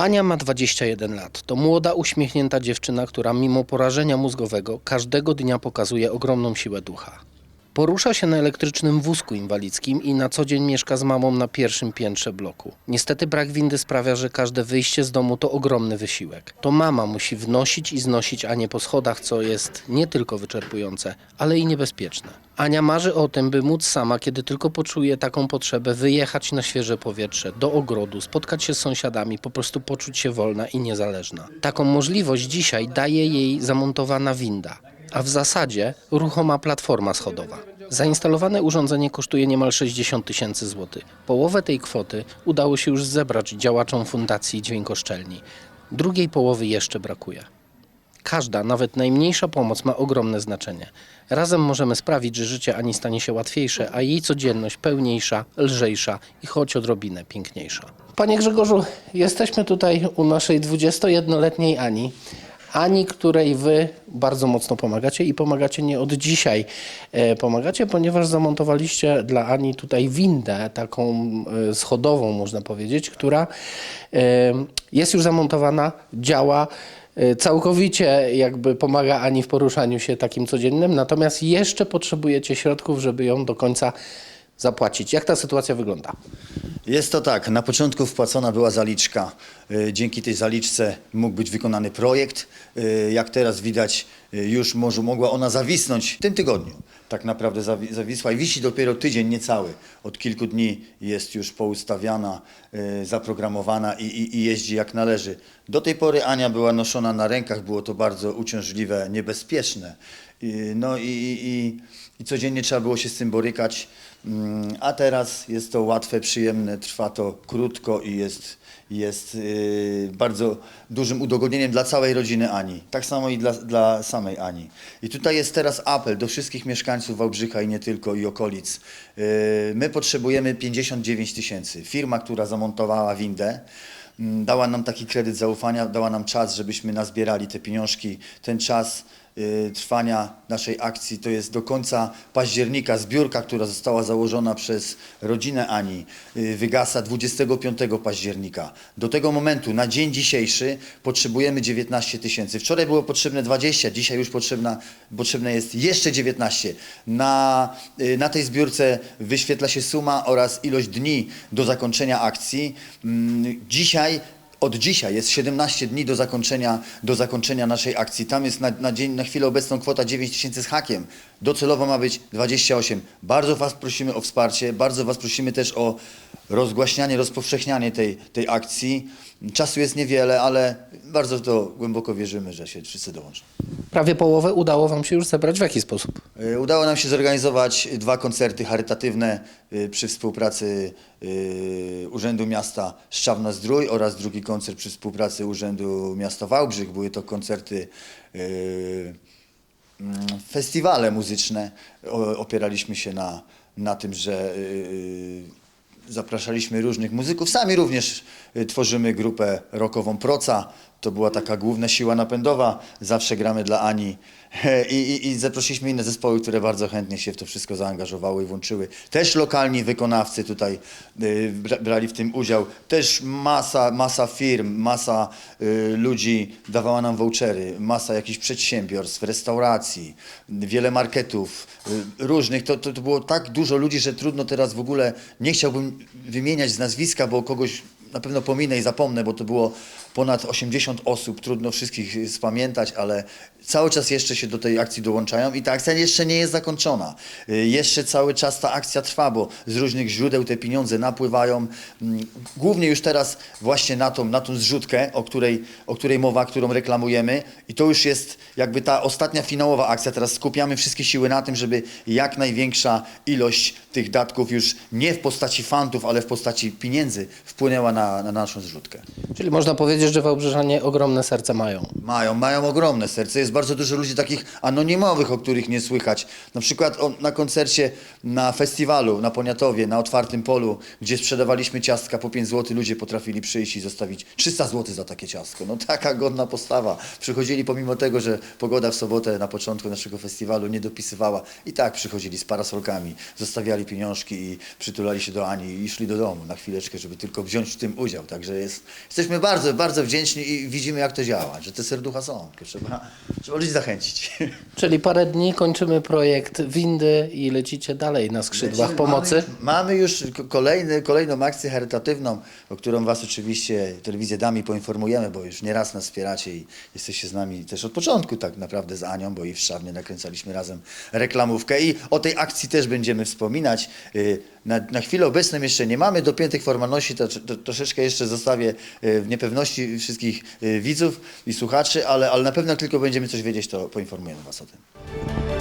Ania ma 21 lat. To młoda, uśmiechnięta dziewczyna, która mimo porażenia mózgowego każdego dnia pokazuje ogromną siłę ducha. Porusza się na elektrycznym wózku inwalidzkim i na co dzień mieszka z mamą na pierwszym piętrze bloku. Niestety brak windy sprawia, że każde wyjście z domu to ogromny wysiłek. To mama musi wnosić i znosić Anię po schodach, co jest nie tylko wyczerpujące, ale i niebezpieczne. Ania marzy o tym, by móc sama, kiedy tylko poczuje taką potrzebę, wyjechać na świeże powietrze, do ogrodu, spotkać się z sąsiadami, po prostu poczuć się wolna i niezależna. Taką możliwość dzisiaj daje jej zamontowana winda a w zasadzie ruchoma platforma schodowa. Zainstalowane urządzenie kosztuje niemal 60 tysięcy złotych. Połowę tej kwoty udało się już zebrać działaczom Fundacji Dźwiękoszczelni. Drugiej połowy jeszcze brakuje. Każda, nawet najmniejsza pomoc ma ogromne znaczenie. Razem możemy sprawić, że życie Ani stanie się łatwiejsze, a jej codzienność pełniejsza, lżejsza i choć odrobinę piękniejsza. Panie Grzegorzu, jesteśmy tutaj u naszej 21-letniej Ani. Ani, której wy bardzo mocno pomagacie i pomagacie nie od dzisiaj. E, pomagacie, ponieważ zamontowaliście dla Ani tutaj windę, taką e, schodową, można powiedzieć, która e, jest już zamontowana, działa. E, Całkowicie jakby pomaga Ani w poruszaniu się takim codziennym, natomiast jeszcze potrzebujecie środków, żeby ją do końca zapłacić. Jak ta sytuacja wygląda? Jest to tak. Na początku wpłacona była zaliczka. Y, Dzięki tej zaliczce mógł być wykonany projekt. Y, Jak teraz widać, y, już może mogła ona zawisnąć w tym tygodniu. Tak naprawdę zawi- zawisła i wisi dopiero tydzień niecały. Od kilku dni jest już poustawiana, zaprogramowana i, i, i jeździ jak należy. Do tej pory Ania była noszona na rękach, było to bardzo uciążliwe, niebezpieczne. No i, i, i, i codziennie trzeba było się z tym borykać. Mm, A teraz jest to łatwe, przyjemne, trwa to krótko i jest, jest yy, bardzo dużym udogodnieniem dla całej rodziny Ani. Tak samo i dla, dla samej Ani. I tutaj jest teraz apel do wszystkich mieszkańców Wałbrzycha i nie tylko i okolic. Yy, My potrzebujemy 59 tysięcy. Firma, która zamontowała windę, mm, dała nam taki kredyt zaufania, dała nam czas, żebyśmy nazbierali te pieniążki. Ten czas y, trwania naszej akcji to jest do końca października. Zbiórka, która została założona przez rodzinę Ani, y, wygasa 25 października. Do tego momentu, na dzień dzisiejszy, potrzebujemy 19 tysięcy. Wczoraj było potrzebne 20, dzisiaj już potrzebna, potrzebne jest jeszcze 19. Na, y, na tej zbiórce wyświetla się suma oraz ilość dni do zakończenia akcji. Mm, Dzisiaj od dzisiaj jest 17 dni do zakończenia, do zakończenia naszej akcji. Tam jest na, na, dzień, na chwilę obecną kwota 9 tysięcy z hakiem. Docelowo ma być 28. Bardzo Was prosimy o wsparcie, bardzo Was prosimy też o rozgłaśnianie, rozpowszechnianie tej, tej akcji. Czasu jest niewiele, ale bardzo w to głęboko wierzymy, że się wszyscy dołączą. Prawie połowę udało Wam się już zebrać. W jaki sposób? Y, Udało nam się zorganizować dwa koncerty charytatywne y, przy współpracy y, Urzędu Miasta Szczawna-Zdrój oraz drugi koncert przy współpracy Urzędu Miasta Wałbrzych. Były to koncerty, mm, festiwale muzyczne. Opieraliśmy się na, na tym, że zapraszaliśmy różnych muzyków. Sami również y, tworzymy grupę rockową Proca. To była taka główna siła napędowa. Zawsze gramy dla Ani. I, i, I zaprosiliśmy inne zespoły, które bardzo chętnie się w to wszystko zaangażowały i włączyły. Też lokalni wykonawcy tutaj y, bra- brali w tym udział. Też masa, masa firm, masa y, ludzi dawała nam vouchery, masa jakichś przedsiębiorstw, restauracji, wiele marketów y, różnych. To, to, to było tak dużo ludzi, że trudno teraz w ogóle, nie chciałbym wymieniać z nazwiska, bo kogoś na pewno pominę i zapomnę, bo to było ponad 80 osób, trudno wszystkich spamiętać, ale cały czas jeszcze się do tej akcji dołączają i ta akcja jeszcze nie jest zakończona. Y, Jeszcze cały czas ta akcja trwa, bo z różnych źródeł te pieniądze napływają. Mm, Głównie już teraz właśnie na tą, na tą zrzutkę, o której, o której mowa, którą reklamujemy i to już jest jakby ta ostatnia finałowa akcja. Teraz skupiamy wszystkie siły na tym, żeby jak największa ilość tych datków już nie w postaci fantów, ale w postaci pieniędzy wpłynęła na, na naszą zrzutkę. Czyli można powiedzieć, że Wałbrzyżanie ogromne serce mają. Mają, mają ogromne serce. Jest bardzo dużo ludzi takich anonimowych, o których nie słychać. Na przykład o, na koncercie na festiwalu na Poniatowie, na otwartym polu, gdzie sprzedawaliśmy ciastka po 5 zł, ludzie potrafili przyjść i zostawić 300 zł za takie ciastko. No taka godna postawa. Przychodzili pomimo tego, że pogoda w sobotę na początku naszego festiwalu nie dopisywała. I tak przychodzili z parasolkami, zostawiali pieniążki i przytulali się do Ani i szli do domu na chwileczkę, żeby tylko wziąć w tym udział. Także jest, jesteśmy bardzo, bardzo wdzięczni i widzimy jak to działa, że te serducha są. Trzeba, trzeba ludzi zachęcić. Czyli parę dni kończymy projekt windy i lecicie dalej na skrzydłach pomocy. Mamy, już ko- kolejny, kolejną akcję charytatywną, o którą Was oczywiście telewizję Dami poinformujemy, bo już nieraz nas wspieracie i jesteście z nami też od początku tak naprawdę z Anią, bo i w Szczawnie nakręcaliśmy razem reklamówkę i o tej akcji też będziemy wspominać. Y, Na, na chwilę obecną jeszcze nie mamy dopiętych formalności, to, to troszeczkę jeszcze zostawię y, w niepewności wszystkich y, widzów i słuchaczy, ale, ale na pewno jak tylko będziemy coś wiedzieć, to poinformujemy Was o tym.